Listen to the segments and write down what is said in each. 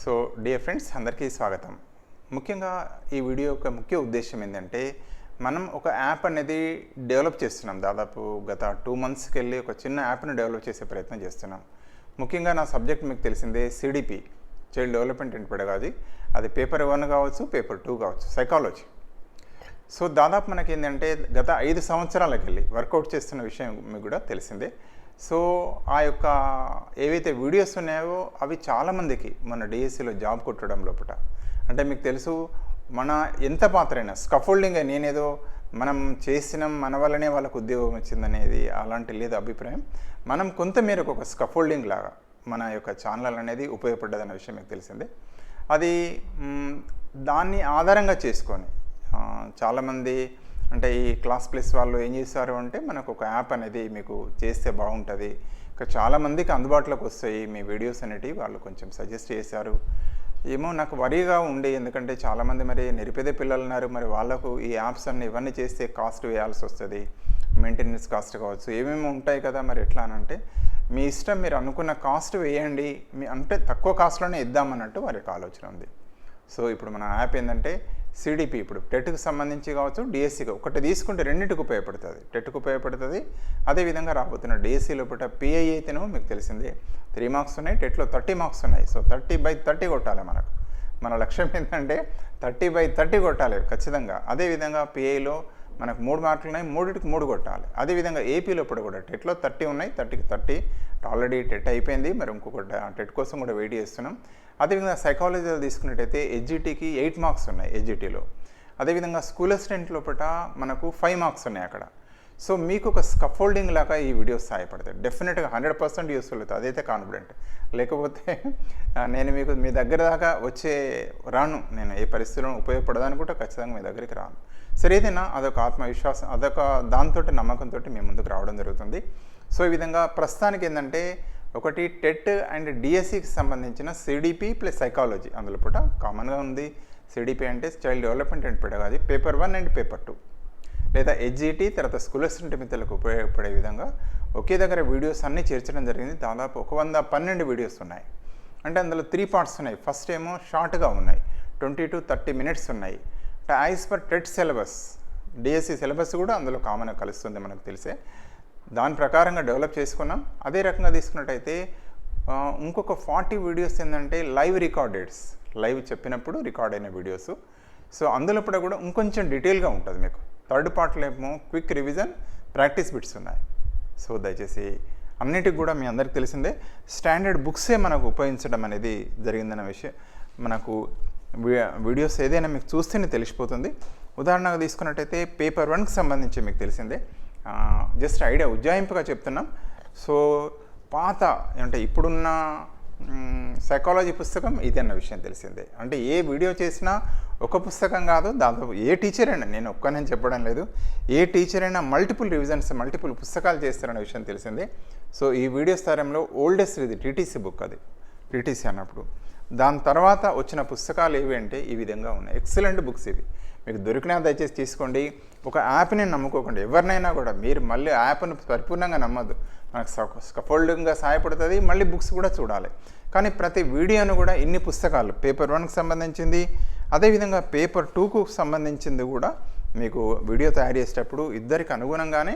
So dear friends అందరికీ స్వాగతం. ముఖ్యంగా ఈ వీడియో యొక్క ముఖ్య ఉద్దేశం ఏంటంటే మనం ఒక యాప్ అనేది డెవలప్ చేస్తున్నాం. దాదాపు గత టూ మంత్స్కి వెళ్ళి ఒక చిన్న యాప్ని డెవలప్ చేసే ప్రయత్నం చేస్తున్నాం. ముఖ్యంగా నా సబ్జెక్ట్ మీకు తెలిసిందే CDP child development and pedagogy అది. పేపర్ వన్ కావచ్చు పేపర్ టూ కావచ్చు సైకాలజీ. సో దాదాపు మనకి ఏంటంటే గత ఐదు సంవత్సరాలకు వెళ్ళి వర్కౌట్ చేస్తున్న విషయం మీకు కూడా తెలిసిందే. సో ఆ యొక్క ఏవైతే వీడియోస్ ఉన్నాయో అవి చాలామందికి మన డిఎస్సిలో జాబ్ కొట్టడం లోపల అంటే మీకు తెలుసు మన ఎంత పాత్రైనా స్కఫోల్డింగ్ నేనేదో మనం చేసిన మన వల్లనే వాళ్ళకు ఉద్యోగం వచ్చిందనేది అలాంటి లేదు అభిప్రాయం. మనం కొంతమేరకు ఒక స్కఫోల్డింగ్ లాగా మన యొక్క ఛానల్ అనేది ఉపయోగపడ్డదన్న విషయం మీకు తెలిసిందే. అది దాన్ని ఆధారంగా చేసుకొని చాలామంది అంటే ఈ క్లాస్ ప్లస్ వాళ్ళు ఏం చేశారు అంటే మనకు ఒక యాప్ అనేది మీకు చేస్తే బాగుంటుంది. ఇంకా చాలామందికి అందుబాటులోకి వస్తాయి మీ వీడియోస్ అనేటివి వాళ్ళు కొంచెం సజెస్ట్ చేశారు. ఏమో నాకు వరిగా ఉండే ఎందుకంటే చాలామంది మరి నిరుపేద పిల్లలు ఉన్నారు. మరి వాళ్ళకు ఈ యాప్స్ అన్ని ఇవన్నీ చేస్తే కాస్ట్ వేయాల్సి వస్తుంది. మెయింటెనెన్స్ కాస్ట్ కావచ్చు ఏమేమి ఉంటాయి కదా మరి ఎట్లా అని అంటే మీ ఇష్టం మీరు అనుకున్న కాస్ట్ వేయండి. మీ అంటే తక్కువ కాస్ట్లోనే ఇద్దామన్నట్టు వారికి ఆలోచన ఉంది. సో ఇప్పుడు మన యాప్ ఏంటంటే సిడిపి ఇప్పుడు టెట్కి సంబంధించి కావచ్చు డిఎస్సికి ఒకటి తీసుకుంటే రెండింటికి ఉపయోగపడుతుంది. టెట్కు ఉపయోగపడుతుంది అదేవిధంగా రాబోతున్న డిఎస్సి లోపల పిఐ అయితేనో మీకు తెలిసిందే. త్రీ మార్క్స్ ఉన్నాయి టెట్లో థర్టీ మార్క్స్ ఉన్నాయి. సో థర్టీ బై థర్టీ కొట్టాలి మనకు. మన లక్ష్యం ఏంటంటే థర్టీ బై థర్టీ కొట్టాలి ఖచ్చితంగా. అదేవిధంగా పిఐలో మనకు మూడు మార్కులు ఉన్నాయి మూడింటికి మూడు కొట్టాలి. అదేవిధంగా ఏపీలో ఇప్పుడు కూడా టెట్లో థర్టీ ఉన్నాయి థర్టీకి థర్టీ. ఆల్రెడీ టెట్ అయిపోయింది మరి ఇంకొకటి ఆ టెట్ కోసం కూడా వెయిట్ చేస్తున్నాం. అదేవిధంగా సైకాలజీలో తీసుకున్నట్టయితే ఎడ్జిటీకి ఎయిట్ మార్క్స్ ఉన్నాయి ఎడ్జిటీలో అదేవిధంగా స్కూల్ అసిస్టెంట్ లోపల మనకు ఫైవ్ మార్క్స్ ఉన్నాయి అక్కడ. సో మీకు ఒక స్కఫోల్డింగ్ లాగా ఈ వీడియోస్ సహాయపడతాయి. డెఫినెట్గా హండ్రెడ్ పర్సెంట్ యూస్ఫుల్ అవుతుంది. అదైతే కాన్ఫిడెంట్ లేకపోతే నేను మీకు మీ దగ్గర దాకా వచ్చే రాను. నేను ఏ పరిస్థితుల్లో పరిస్థితిలో కూడా ఖచ్చితంగా మీ దగ్గరికి రాను. సరే ఏదైనా అదొక ఆత్మవిశ్వాసం అదొక దాంతో నమ్మకంతో మీ ముందుకు రావడం జరుగుతుంది. సో ఈ విధంగా ప్రస్తుతానికి ఏంటంటే ఒకటి టెట్ అండ్ డిఎస్సికి సంబంధించిన సిడిపి ప్లస్ సైకాలజీ. అందులో పూట కామన్గా ఉంది. సిడిపి అంటే child development and pedagogy paper one and paper two. లేదా హెచ్జిటి తర్వాత స్కూల్ అసిస్టెంట్ మిత్రులకు ఉపయోగపడే విధంగా ఒకే దగ్గర వీడియోస్ అన్నీ చేర్చడం జరిగింది. దాదాపు ఒక వంద పన్నెండు వీడియోస్ ఉన్నాయి. అంటే అందులో త్రీ పార్ట్స్ ఉన్నాయి. ఫస్ట్ ఏమో షార్ట్గా ఉన్నాయి. ట్వంటీ టు థర్టీ మినిట్స్ ఉన్నాయి. అంటే as per TET syllabus DSC syllabus కూడా అందులో కామన్గా కలుస్తుంది మనకు తెలిసే. దాని ప్రకారంగా డెవలప్ చేసుకున్నాం. అదే రకంగా తీసుకున్నట్టయితే ఇంకొక ఫార్టీ వీడియోస్ ఏంటంటే లైవ్ రికార్డెడ్స్. లైవ్ చెప్పినప్పుడు రికార్డ్ అయిన వీడియోస్. సో అందులో కూడా కూడా ఇంకొంచెం డీటెయిల్గా ఉంటుంది మీకు. థర్డ్ పార్ట్లో ఏమో క్విక్ రివిజన్ ప్రాక్టీస్ బిట్స్ ఉన్నాయి. సో దయచేసి అన్నిటికి కూడా మీ అందరికి తెలిసిందే. స్టాండర్డ్ బుక్సే మనకు ఉపయోగించడం అనేది జరిగిందన్న విషయం. మనకు వీడియోస్ ఏదైనా మీకు చూస్తేనే తెలిసిపోతుంది. ఉదాహరణగా తీసుకున్నట్టయితే పేపర్ వన్కి సంబంధించి మీకు తెలిసిందే. జస్ట్ ఐడియా ఉజ్జాయింపుగా చెప్తున్నాం. సో పాత అంటే ఇప్పుడున్న సైకాలజీ పుస్తకం ఇది అన్న విషయం తెలిసిందే. అంటే ఏ వీడియో చేసినా ఒక పుస్తకం కాదు దాదాపు ఏ టీచర్ అయినా నేను ఒక్కనే చెప్పడం లేదు ఏ టీచర్ అయినా మల్టిపుల్ రివిజన్స్ మల్టిపుల్ పుస్తకాలు చేస్తారన్న విషయం తెలిసిందే. సో ఈ వీడియో స్థానంలో ఓల్డెస్ట్ ఇది టీటీసీ బుక్ అది టీటీసీ అన్నప్పుడు. దాని తర్వాత వచ్చిన పుస్తకాలు ఏవి అంటే ఈ విధంగా ఉన్నాయి. ఎక్సలెంట్ బుక్స్ ఇవి. మీకు దొరికినా దయచేసి తీసుకోండి. ఒక యాప్ని నమ్ముకోకండి. ఎవరినైనా కూడా మీరు మళ్ళీ యాప్ను పరిపూర్ణంగా నమ్మద్దు. మనకు స్కఫోల్డింగ్గా సహాయపడుతుంది. మళ్ళీ బుక్స్ కూడా చూడాలి. కానీ ప్రతి వీడియోను కూడా ఇన్ని పుస్తకాలు పేపర్ వన్కి సంబంధించింది అదేవిధంగా పేపర్ టూకు సంబంధించింది కూడా మీకు వీడియో తయారు చేసేటప్పుడు ఇద్దరికి అనుగుణంగానే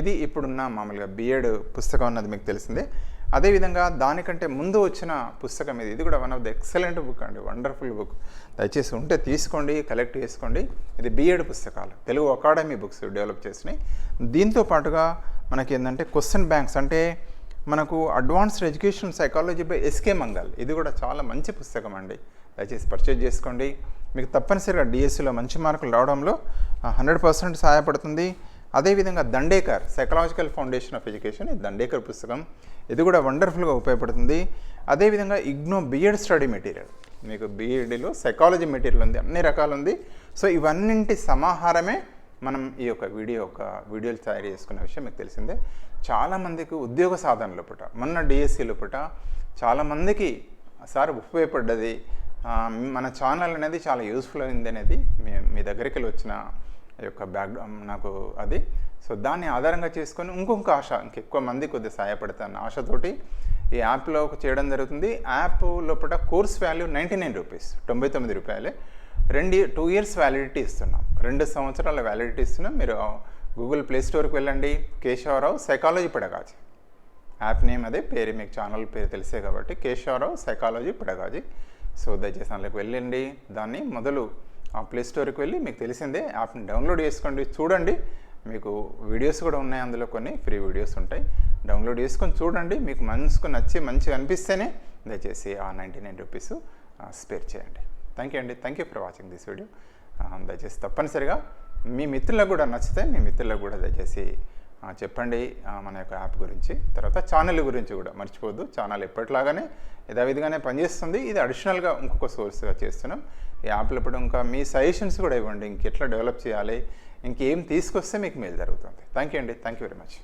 ఇది ఇప్పుడున్న మామూలుగా బిఎడ్ పుస్తకం అన్నది మీకు తెలిసిందే. అదేవిధంగా దానికంటే ముందు వచ్చిన పుస్తకం ఇది. ఇది కూడా one of the excellent book అండి. వండర్ఫుల్ బుక్ దయచేసి ఉంటే తీసుకోండి కలెక్ట్ చేసుకోండి. ఇది బీఎడ్ పుస్తకాలు. తెలుగు అకాడమీ బుక్స్ డెవలప్ చేసినాయి. దీంతో పాటుగా మనకి ఏంటంటే క్వశ్చన్ బ్యాంక్స్ అంటే మనకు advanced education psychology by SK Mangal ఇది కూడా చాలా మంచి పుస్తకం అండి. దయచేసి పర్చేజ్ చేసుకోండి. మీకు తప్పనిసరిగా డిఎస్సిలో మంచి మార్కులు రావడంలో హండ్రెడ్ పర్సెంట్ సహాయపడుతుంది. అదేవిధంగా Dandekar psychological foundation of education ఈ దండేకర్ పుస్తకం ఇది కూడా వండర్ఫుల్గా ఉపయోగపడుతుంది. అదేవిధంగా ఇగ్నో బిఎడ్ స్టడీ మెటీరియల్ మీకు బీఈడీలో సైకాలజీ మెటీరియల్ ఉంది అన్ని రకాలు ఉంది సో ఇవన్నింటి సమాహారమే మనం ఈ యొక్క వీడియో యొక్క వీడియోలు తయారు చేసుకున్న విషయం మీకు తెలిసిందే. చాలామందికి ఉద్యోగ సాధన లోపట మొన్న డిఎస్సి లోపట చాలామందికి సార్ ఉపయోగపడ్డది మన ఛానల్ అనేది చాలా యూస్ఫుల్ అయింది అనేది మీ మీ దగ్గరికి వెళ్ళి వచ్చిన యొక్క బ్యాక్ నాకు అది. సో దాన్ని ఆధారంగా చేసుకొని ఇంకొక ఆశ ఇంకెక్కువ మంది కొద్దిగా సహాయపడతాను ఆశతోటి ఈ యాప్లో చేయడం జరుగుతుంది. యాప్ లోపల course value ninety nine rupees తొంభై తొమ్మిది రూపాయలే. రెండు టూ ఇయర్స్ వ్యాలిడిటీ ఇస్తున్నాం. రెండు సంవత్సరాల వ్యాలిడిటీ ఇస్తున్నాం. మీరు గూగుల్ ప్లే స్టోర్కి వెళ్ళండి. Keshavarao psychology pedagogy app name అదే పేరు మీకు ఛానల్ పేరు తెలిసే కాబట్టి కేశవరావు సైకాలజీ పెడగాజీ సో దయచేసి అందులోకి వెళ్ళండి. దాన్ని మొదలు ప్లే స్టోర్కి వెళ్ళి మీకు తెలిసిందే యాప్ని డౌన్లోడ్ చేసుకోండి. చూడండి మీకు వీడియోస్ కూడా ఉన్నాయి అందులో కొన్ని ఫ్రీ వీడియోస్ ఉంటాయి. డౌన్లోడ్ చేసుకొని చూడండి మీకు మనసుకు నచ్చి మంచిగా అనిపిస్తేనే దయచేసి ఆ నైంటీ నైన్ రూపీస్ స్పేర్ చేయండి. థ్యాంక్ యూ అండి. Thank you for watching this video దయచేసి తప్పనిసరిగా మీ మిత్రులకు కూడా నచ్చితే మీ మిత్రులకు కూడా దయచేసి చెప్పండి మన యొక్క యాప్ గురించి. తర్వాత ఛానల్ గురించి కూడా మర్చిపోవద్దు. ఛానల్ ఎప్పటిలాగానే యథావిధిగానే పనిచేస్తుంది. ఇది అడిషనల్గా ఇంకొక సోర్స్గా చేస్తున్నాం. ఈ యాప్లు ఇప్పుడు ఇంకా మీ సజెషన్స్ కూడా ఇవ్వండి. ఇంకెట్లా డెవలప్ చేయాలి ఇంకేం తీసుకొస్తే మీకు మేలు జరుగుతుంది. థ్యాంక్ యూ అండి. Thank you very much.